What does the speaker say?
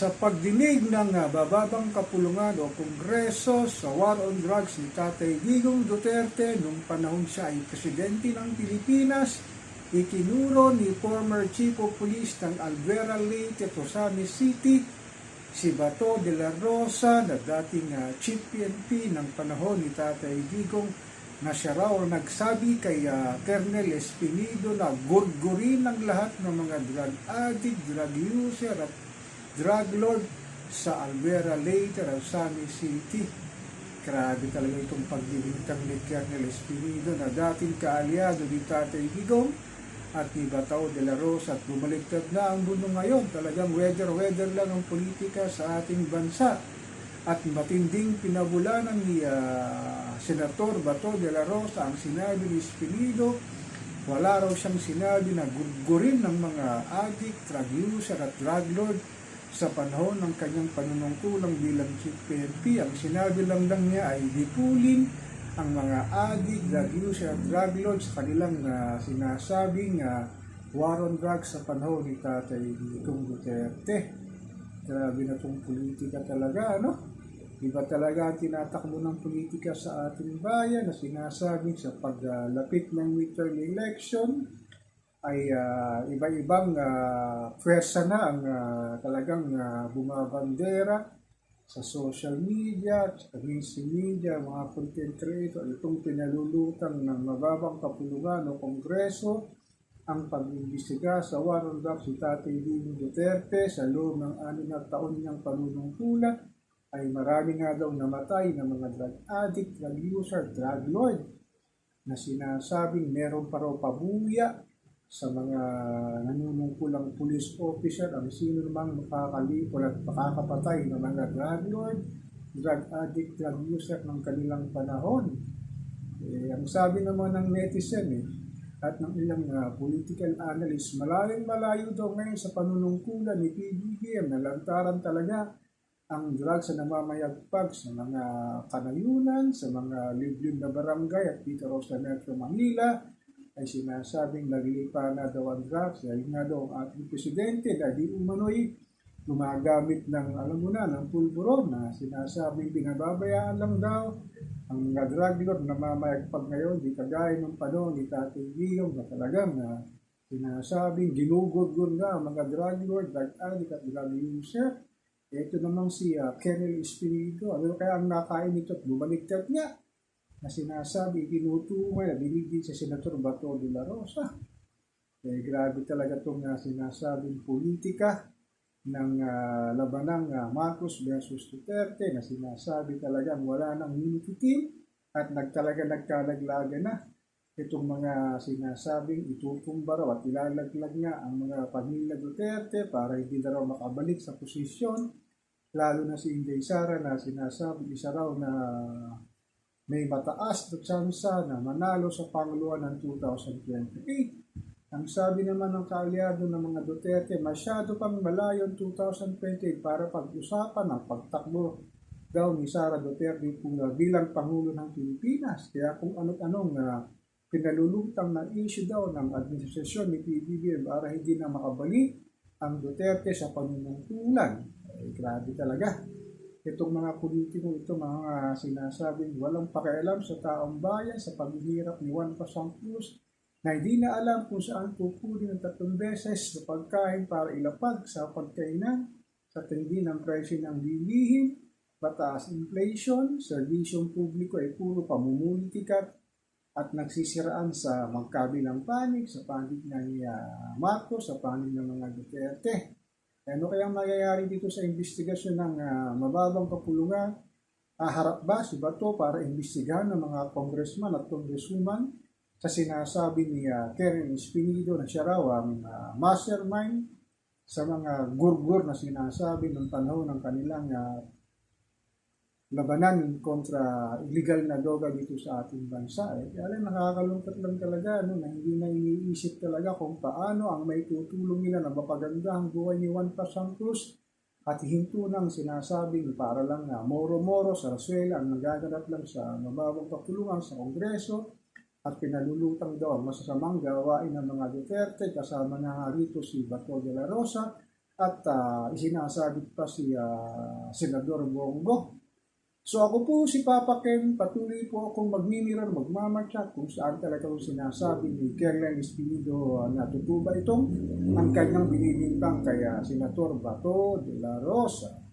sa pagdinig ng ah, bababang kapulungan o kongreso sa war on drugs ni Tatay Digong Duterte nung panahon siya ay presidente ng Pilipinas, itinuro ni former Chief of Police ng Alvera Leyte, Rosales City, si Bato de la Rosa na dating ah, Chief PNP ng panahon ni Tatay Digong na siya raw nagsabi kay ah, Colonel Espinido na gurgurin ang lahat ng mga drug addict, drug user at drug lord sa Alvera Leyte, Rosales City. Grabe talaga itong pagbibintang ni Colonel Espinido na dating kaalyado ni Tatay Digong at ni Batao de la Rosa at bumaliktad na ang mundo ngayon. Talagang weather-weather lang ang politika sa ating bansa. At matinding pinabulanan ni ah, Senator Bato de la Rosa ang sinabi ni Espinido wala raw siyang sinabi na gurgurin ng mga addict, drug user at drug lord sa panahon ng kanyang panunungkulang bilang Chief PNP. Ang sinabi lang lang niya ay dipulin ang mga addict, drug user drug lord sa kanilang ah, sinasabing uh, war on drugs sa panahon ni Tatay Digong Duterte. Grabe na itong politika talaga, ano? Iba talaga ang tinatakbo ng politika sa ating bayan na sinasabing sa paglapit ng midterm election ay ah, iba-ibang uh, pwersa na ang ah, talagang ah, bumabandera sa social media, sa mainstream media, mga content creator, itong pinalulutang ng mababang kapulungan o kongreso ang pag-imbestiga sa war on drugs. Si Tatay Digong Duterte sa loob ng anim na taon niyang panunungkulan ay marami nga daw namatay ng mga drug addict, drug user, drug lord na sinasabing meron pa raw pabuya sa mga nanunungkulang police officer ang sino namang makakalipol at makakapatay ng mga drug lord, drug addict, drug user ng kanilang panahon. Eh, ang sabi naman ng netizen eh, at ng ilang uh, political analyst, malayong malayo daw ngayon sa panunungkulan ni PBBM na lantaran talaga ang drugs na namamayagpag sa mga kanayunan, sa mga liblib na barangay at dito sa Metro Manila ay sinasabing naglipa na daw ang drugs dahil nga daw ang ating presidente na di umano'y gumagamit ng, alam mo na, ng pulburon na sinasabing pinababayaan lang daw ang mga drug lord na mamayagpag ngayon, di kagaya ng panahon ni Tatay na talagang na sinasabing ginugod-god na ang mga drug lord, drug addict at drug user. Ito namang si uh, Kennel Espiritu, ano kaya ang nakain nito at bumaliktad niya na sinasabi, tinutumay na binigyan sa Senator Bato de la Rosa. Eh, grabe talaga itong uh, sinasabing politika ng uh, labanang uh, Marcos versus Duterte na sinasabi talagang wala nang minititim at nagtalaga nagkalaglaga na itong mga sinasabing itutumba raw at ilalaglag niya ang mga pamilya Duterte para hindi na raw makabalik sa posisyon lalo na si Inday Sara na sinasabi isa raw na may mataas na tsansa na manalo sa Panguluan ng 2028. Ang sabi naman ng kaalyado ng mga Duterte, masyado pang malayo ang 2028 para pag-usapan ang pagtakbo daw ni Sara Duterte bilang Pangulo ng Pilipinas. Kaya kung ano't-anong uh, pinalulutang na issue daw ng administrasyon ni PBBM para hindi na makabalik ang Duterte sa panunungkulan. Eh, grabe talaga. Itong mga politiko ito, mga sinasabing walang pakialam sa taong bayan sa paghihirap ni Juan Pasang Cruz na hindi na alam kung saan kukunin ng tatlong beses na pagkain para ilapag sa pagkainan sa tindi ng presyo ng bilihin, mataas inflation, serbisyong publiko ay puro pamumulitika at nagsisiraan sa magkabilang panig, sa panig ng uh, Marcos, sa panig ng mga Duterte. Ano kaya mangyayari dito sa investigasyon ng uh, mababang kapulungan? Haharap ba si Bato para imbestigahan ng mga congressman at congresswoman sa sinasabi ni uh, Karen Espinido na siya raw ang uh, mastermind sa mga gurgur na sinasabi ng panahon ng kanilang uh, labanan kontra illegal na droga dito sa ating bansa. Eh. Kaya lang nakakalungkot lang talaga no, na hindi na iniisip talaga kung paano ang may tutulong nila na mapaganda ang buhay ni Juan Pasang Cruz at hinto ng sinasabing para lang na moro-moro sa Rasuela ang nagaganap lang sa mababang kapulungan sa Kongreso at pinalulutang daw ang masasamang gawain ng mga Duterte kasama na rito si Bato de la Rosa at uh, isinasabit pa si ah, Senador Bongo. So ako po si Papa Ken, patuloy po akong magmimirar, magmamatya kung saan talaga ang sinasabi ni Kerlen Espinido uh, natutuba itong ang kanyang binibintang kaya Senator Bato de la Rosa.